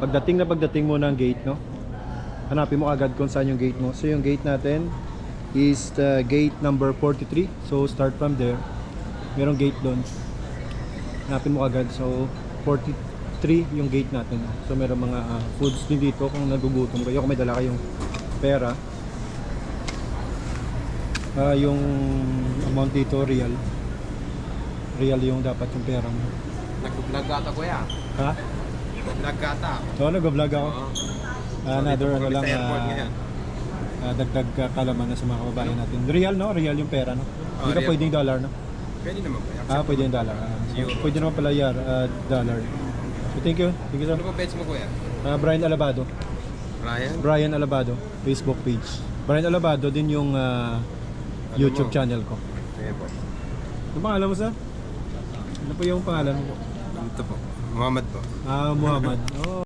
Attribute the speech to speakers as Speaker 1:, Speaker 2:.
Speaker 1: Pagdating na pagdating mo ng gate, no? Hanapin mo agad kung saan yung gate mo. So yung gate natin is the gate number 43. So start from there. Merong gate doon. Hanapin mo agad. So 43 yung gate natin. So meron mga ah, foods din dito kung nagugutom kayo. Kung may dala kayong pera. Ah, yung amount dito real. Real yung dapat yung pera mo.
Speaker 2: Nag-vlog ata kuya.
Speaker 1: Ha?
Speaker 2: Nag-vlog ata.
Speaker 1: Nag-vlog ako.
Speaker 2: Oo.
Speaker 1: Ah, another
Speaker 2: Dito po
Speaker 1: ano lang ah, ah, dagdag ah, kalaman na sa mga kababayan natin. Real no? Real yung pera no? Hindi ka
Speaker 2: real.
Speaker 1: pwedeng dollar no?
Speaker 2: Pwede naman kuya.
Speaker 1: Ah, pwede yung dollar. Ah, so,
Speaker 2: Euro.
Speaker 1: pwede naman pala yar, ah, dollar. So thank you. Thank you sir.
Speaker 2: Ano pa page mo kuya?
Speaker 1: Ah, Brian Alabado.
Speaker 2: Ryan?
Speaker 1: Brian Alabado, Facebook page. Brian Alabado din yung ah, YouTube
Speaker 2: mo?
Speaker 1: channel ko.
Speaker 2: Ayan po.
Speaker 1: Ano pangalan mo sir? Ano po yung pangalan mo?
Speaker 2: Ito po. Muhammad po.
Speaker 1: Ah, Muhammad. Oh.